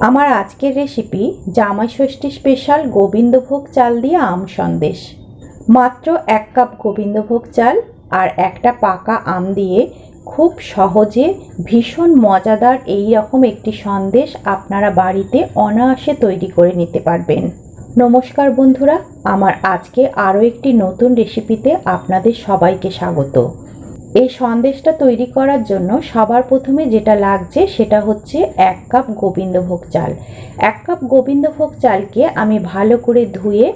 আমার আজকের রেসিপি জামাই ষষ্ঠী স্পেশাল গোবিন্দভোগ চাল দিয়ে আম সন্দেশ। মাত্র এক কাপ গোবিন্দভোগ চাল আর একটা পাকা আম দিয়ে খুব সহজে ভীষণ মজাদার এই রকম একটি সন্দেশ আপনারা বাড়িতে অনায়াসে তৈরি করে নিতে পারবেন। নমস্কার বন্ধুরা, আমার আজকে আরও একটি নতুন রেসিপিতে আপনাদের সবাইকে স্বাগত। এই সন্দেশটা তৈরি করার জন্য সবার প্রথমে যেটা লাগছে সেটা হচ্ছে এক কাপ গোবিন্দভোগ চাল। এক কাপ গোবিন্দভোগ চালকে আমি ভালো করে ধুয়ে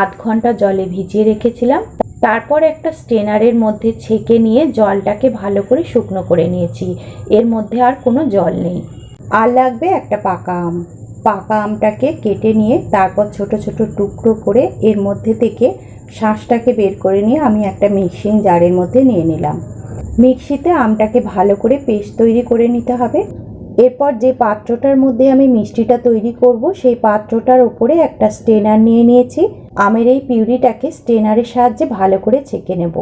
আধ ঘণ্টা জলে ভিজিয়ে রেখেছিলাম। তারপর একটা স্টেনারের মধ্যে ছেঁকে নিয়ে জলটাকে ভালো করে শুকনো করে নিয়েছি। এর মধ্যে আর কোনো জল নেই। আর লাগবে একটা পাকা আম। পাকা আমটাকে কেটে নিয়ে তারপর ছোট ছোট টুকরো করে এর মধ্যে থেকে শাঁসটাকে বের করে নিয়ে আমি একটা মিক্সিং জারের মধ্যে নিয়ে নিলাম। মিক্সিতে আমটাকে ভালো করে পেস্ট তৈরি করে নিতে হবে। এরপর যে পাত্রটার মধ্যে আমি মিষ্টিটা তৈরি করব, সেই পাত্রটার উপরে একটা স্টেনার নিয়ে নিয়েছি। আমের এই পিউরিটাকে স্টেনারের সাহায্যে ভালো করে ছেঁকে নেব।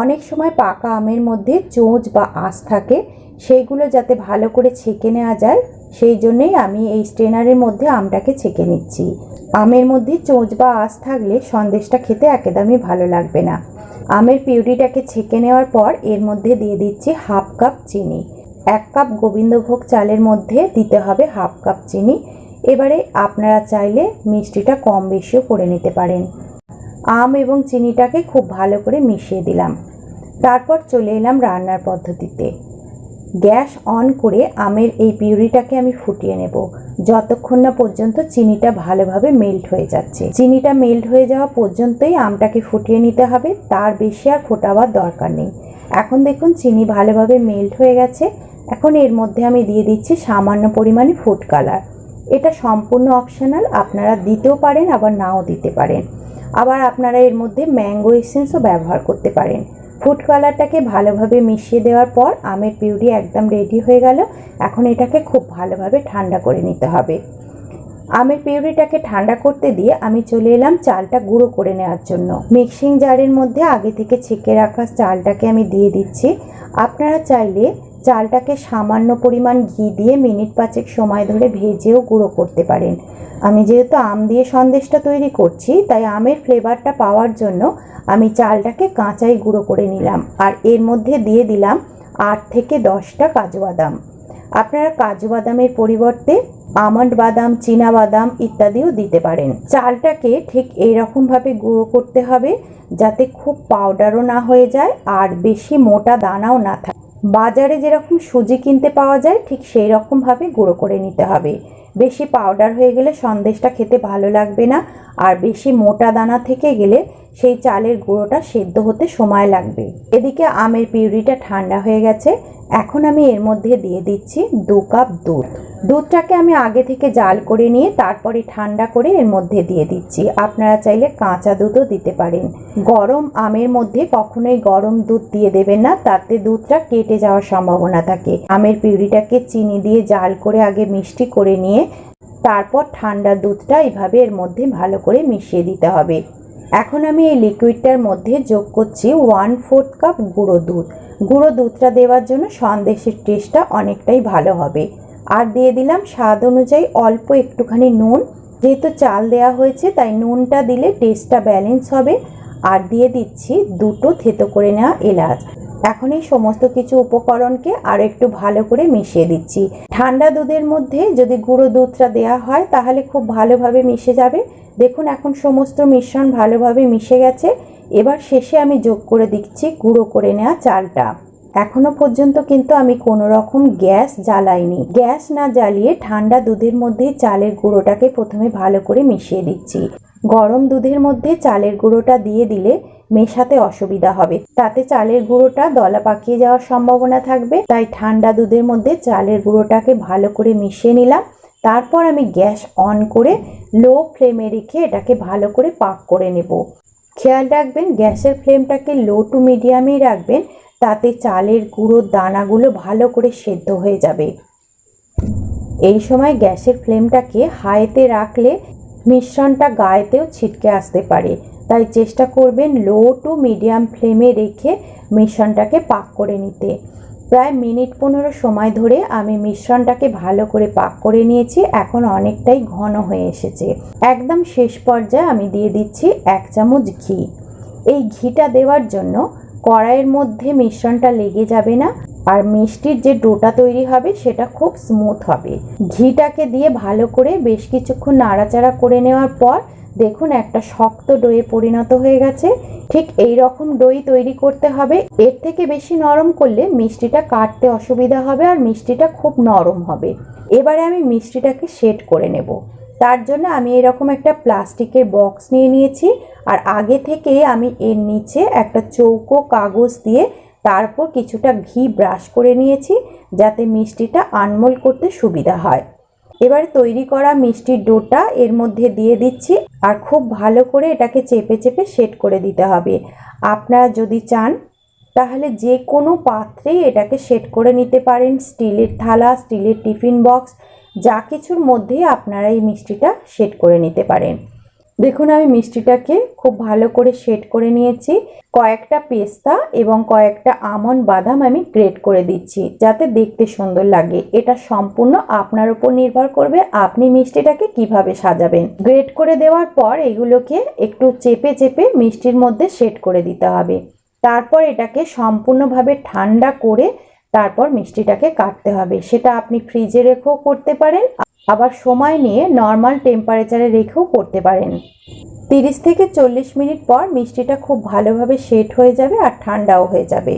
অনেক সময় পাকা আমের মধ্যে চোঁচ বা আঁশ থাকে, সেইগুলো যাতে ভালো করে ছেঁকে নেওয়া যায়, সেই জন্যেই আমি এই স্টেনারের মধ্যে আমটাকে ছেঁকে নিচ্ছি। আমের মধ্যে চোঁচ বা আঁশ থাকলে সন্দেশটা খেতে একদমই ভালো লাগবে না। আমের পিউরিটাকে ছেঁকে নেওয়ার পর এর মধ্যে দিয়ে দিচ্ছি হাফ কাপ চিনি। এক কাপ গোবিন্দভোগ চালের মধ্যে দিতে হবে হাফ কাপ চিনি। এবারে আপনারা চাইলে মিষ্টিটা কম বেশিও করে নিতে পারেন। আম এবং চিনিটাকে খুব ভালো করে মিশিয়ে দিলাম। তারপর চলে এলাম রান্নার পদ্ধতিতে। গ্যাস অন করে আমের এই পিউরিটাকে আমি ফুটিয়ে নেব। যতক্ষণ না পর্যন্ত চিনিটা ভালোভাবে মেল্ট হয়ে যাচ্ছে। চিনিটা মেল্ট হয়ে যাওয়া পর্যন্তই আমটাকে ফুটিয়ে নিতে হবে। তার বেশি আর ফোটাবার দরকার নেই। এখন দেখুন চিনি ভালোভাবে মেল্ট হয়ে গেছে। এখন এর মধ্যে আমি দিয়ে দিচ্ছি সামান্য পরিমাণে ফুড কালার এটা সম্পূর্ণ অপশনাল আপনারা দিতেও পারেন, আবার নাও দিতে পারেন। আবার আপনারা এর মধ্যে ম্যাঙ্গো এসেন্সও ব্যবহার করতে পারেন। ফুড কালারটাকে ভালোভাবে মিশিয়ে দেওয়ার পর আমের পিউরি একদম রেডি হয়ে গেল। এখন এটাকে খুব ভালোভাবে ঠান্ডা করে নিতে হবে। আমের পিউরিটাকে ঠান্ডা করতে দিয়ে আমি চলে এলাম চালটা গুঁড়ো করে নেওয়ার জন্য। মিক্সিং জারের মধ্যে আগে থেকে ছেঁকে রাখা চালটাকে আমি দিয়ে দিচ্ছি। আপনারা চাইলে চালটাকে সামান্য পরিমাণ ঘি দিয়ে মিনিট পাঁচেক সময় ধরে ভেজেও গুঁড়ো করতে পারেন। আমি যেহেতু আম দিয়ে সন্দেশটা তৈরি করছি, তাই আমের ফ্লেভারটা পাওয়ার জন্য আমি চালটাকে কাঁচাই গুঁড়ো করে নিলাম আর এর মধ্যে দিয়ে দিলাম আট থেকে দশটা কাজু বাদাম। আপনারা কাজু বাদামের পরিবর্তে আমন্ড বাদাম, চীনা বাদাম ইত্যাদিও দিতে পারেন। চালটাকে ঠিক এইরকমভাবে গুঁড়ো করতে হবে যাতে খুব পাউডারও না হয়ে যায় আর বেশি মোটা দানাও না থাকে। বাজারে যেরকম সুজি কিনতে পাওয়া যায় ঠিক সেই রকমভাবে গুঁড়ো করে নিতে হবে। বেশি পাউডার হয়ে গেলে সন্দেশটা খেতে ভালো লাগবে না আর বেশি মোটা দানা থেকে গেলে সেই চালের গুঁড়োটা সেদ্ধ হতে সময় লাগবে। এদিকে আমের পিউরিটা ঠান্ডা হয়ে গেছে। এখন আমি এর মধ্যে দিয়ে দিচ্ছি দু কাপ দুধ। দুধটাকে আমি আগে থেকে জাল করে নিয়ে তারপরে ঠান্ডা করে এর মধ্যে দিয়ে দিচ্ছি। আপনারা চাইলে কাঁচা দুধও দিতে পারেন। গরম আমের মধ্যে কখনোই গরম দুধ দিয়ে দেবেন না, তাতে দুধটা কেটে যাওয়ার সম্ভাবনা থাকে। আমের পিউরিটাকে চিনি দিয়ে জাল করে আগে মিষ্টি করে নিয়ে তারপর ঠান্ডা দুধটা এইভাবে এর মধ্যে ভালো করে মিশিয়ে দিতে হবে। এখন আমি এই লিকুইডটার মধ্যে যোগ করছি ওয়ান ফোর্থ কাপ গুঁড়ো দুধ। গুঁড়ো দুধটা দেওয়ার জন্য সন্দেশের টেস্টটা অনেকটাই ভালো হবে। আর দিয়ে দিলাম স্বাদ অনুযায়ী অল্প একটুখানি নুন। যেহেতু চাল দেওয়া হয়েছে, তাই নুনটা দিলে টেস্টটা ব্যালেন্স হবে। আর দিয়ে দিচ্ছি দুটো থেতো করে নেওয়া এলাচ। এখন এই সমস্ত কিছু উপকরণকে আর একটু ভালো করে মিশিয়ে দিচ্ছি। ঠান্ডা দুধের মধ্যে যদি গুঁড়ো দুধটা দেওয়া হয়, তাহলে খুব ভালোভাবে মিশে যাবে। দেখুন, এখন সমস্ত মিশ্রণ ভালোভাবে মিশে গেছে। এবার শেষে আমি যোগ করে দিচ্ছি, গুঁড়ো করে নেওয়া চালটা। এখনও পর্যন্ত কিন্তু আমি কোনো রকম গ্যাস জ্বালাইনি। গ্যাস না জ্বালিয়ে ঠান্ডা দুধের মধ্যে চালের গুঁড়োটাকে প্রথমে ভালো করে মিশিয়ে দিচ্ছি। গরম দুধের মধ্যে চালের গুঁড়োটা দিয়ে দিলে মেশাতে অসুবিধা হবে। তাতে চালের গুঁড়োটা দলা পাকিয়ে যাওয়ার সম্ভাবনা থাকবে। তাই ঠান্ডা দুধের মধ্যে চালের গুঁড়োটাকে ভালো করে মিশিয়ে নিলাম। তারপর আমি গ্যাস অন করে লো ফ্লেমে রেখে এটাকে ভালো করে পাক করে নেব। খেয়াল রাখবেন গ্যাসের ফ্লেমটাকে লো টু মিডিয়ামেই রাখবেন, তাতে চালের গুঁড়োর দানাগুলো ভালো করে সেদ্ধ হয়ে যাবে। এই সময় গ্যাসের ফ্লেমটাকে হাইতে রাখলে মিশ্রণটা গায়েতেও ছিটকে আসতে পারে। তাই চেষ্টা করবেন লো টু মিডিয়াম ফ্লেমে রেখে মিশ্রণটাকে পাক করে নিতে। প্রায় মিনিট পনেরো সময় ধরে আমি মিশ্রণটাকে ভালো করে পাক করে নিয়েছি। এখন অনেকটাই ঘন হয়ে এসেছে। একদম শেষ পর্যায়ে আমি দিয়ে দিচ্ছি এক চামচ ঘি। এই ঘিটা দেওয়ার জন্য কড়াইয়ের মধ্যে মিশ্রণটা লেগে যাবে না আর মিষ্টির যে ডোটা তৈরি হবে সেটা খুব স্মুথ হবে। ঘিটাকে দিয়ে ভালো করে বেশ কিছুক্ষণ নাড়াচাড়া করে নেওয়ার পর দেখুন, একটা শক্ত ডোয়ে পরিণত হয়ে গেছে। ঠিক এই রকম ডই তৈরি করতে হবে। এর থেকে বেশি নরম করলে মিষ্টিটা কাটতে অসুবিধা হবে আর মিষ্টিটা খুব নরম হবে। এবারে আমি মিষ্টিটাকে সেট করে নেব। তার জন্য আমি এরকম একটা প্লাস্টিকের বক্স নিয়ে নিয়েছি আর আগে থেকে আমি এর নিচে একটা চৌকো কাগজ দিয়ে তারপর কিছুটা ঘি ব্রাশ করে নিয়েছি যাতে মিষ্টিটা আনমোল করতে সুবিধা হয়। এবারে তৈরি করা মিষ্টির ডোটা এর মধ্যে দিয়ে দিচ্ছি আর খুব ভালো করে এটাকে চেপে চেপে সেট করে দিতে হবে। আপনারা যদি চান, তাহলে যে কোনো পাত্রেই এটাকে সেট করে নিতে পারেন। স্টিলের থালা, স্টিলের টিফিন বক্স, যা কিছুর মধ্যেই আপনারা এই মিষ্টিটা সেট করে নিতে পারেন। দেখুন, আমি মিষ্টিটাকে খুব ভালো করে সেট করে নিয়েছি। কয়েকটা পেস্তা এবং কয়েকটা আমন্ড বাদাম আমি গ্রেট করে দিচ্ছি, যাতে দেখতে সুন্দর লাগে। এটা সম্পূর্ণ আপনার উপর নির্ভর করবে আপনি মিষ্টিটাকে কীভাবে সাজাবেন। গ্রেট করে দেওয়ার পর এগুলোকে একটু চেপে চেপে মিষ্টির মধ্যে সেট করে দিতে হবে। তারপর এটাকে সম্পূর্ণভাবে ঠান্ডা করে তারপর মিষ্টিটাকে কাটতে হবে। সেটা আপনি ফ্রিজে রেখেও করতে পারেন। আবার সময় নিয়ে নর্মাল টেম্পারেচারে রেখেও করতে পারেন। তিরিশ থেকে চল্লিশ মিনিট পর মিষ্টিটা খুব ভালোভাবে সেট হয়ে যাবে আর ঠান্ডাও হয়ে যাবে।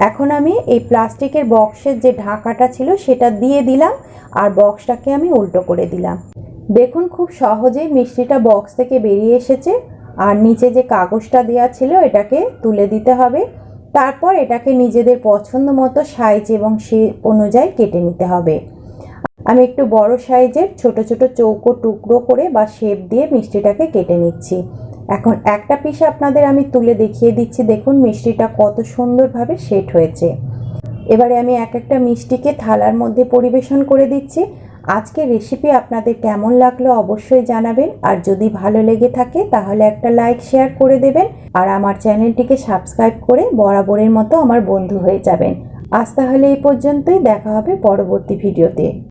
এখন আমি এই প্লাস্টিকের বক্সের যে ঢাকাটা ছিল সেটা দিয়ে দিলাম আর বক্সটাকে আমি উল্টো করে দিলাম। দেখুন খুব সহজেই মিষ্টিটা বক্স থেকে বেরিয়ে এসেছে আর নিচে যে কাগজটা দেওয়া ছিল এটাকে তুলে দিতে হবে। তারপর এটাকে নিজেদের পছন্দ মতো সাইজ এবং সে অনুযায়ী কেটে নিতে হবে। আমি একটু বড় সাইজের ছোট ছোট চৌকো টুকরো করে বা শেপ দিয়ে মিষ্টিটাকে কেটে নিচ্ছি। এখন একটা পিস আপনাদের আমি তুলে দেখিয়ে দিচ্ছি। দেখুন, মিষ্টিটা কত সুন্দরভাবে সেট হয়েছে। এবারে আমি এক একটা মিষ্টিকে থালার মধ্যে পরিবেশন করে দিচ্ছি। আজকে রেসিপি আপনাদের কেমন লাগল অবশ্যই জানাবেন। আর যদি ভালো লেগে থাকে, তাহলে একটা লাইক শেয়ার করে দেবেন। আর আমার চ্যানেলটিকে সাবস্ক্রাইব করে বরাবরের মতো আমার বন্ধু হয়ে যাবেন। আজ তাহলে এই পর্যন্তই। দেখা হবে পরবর্তী ভিডিওতে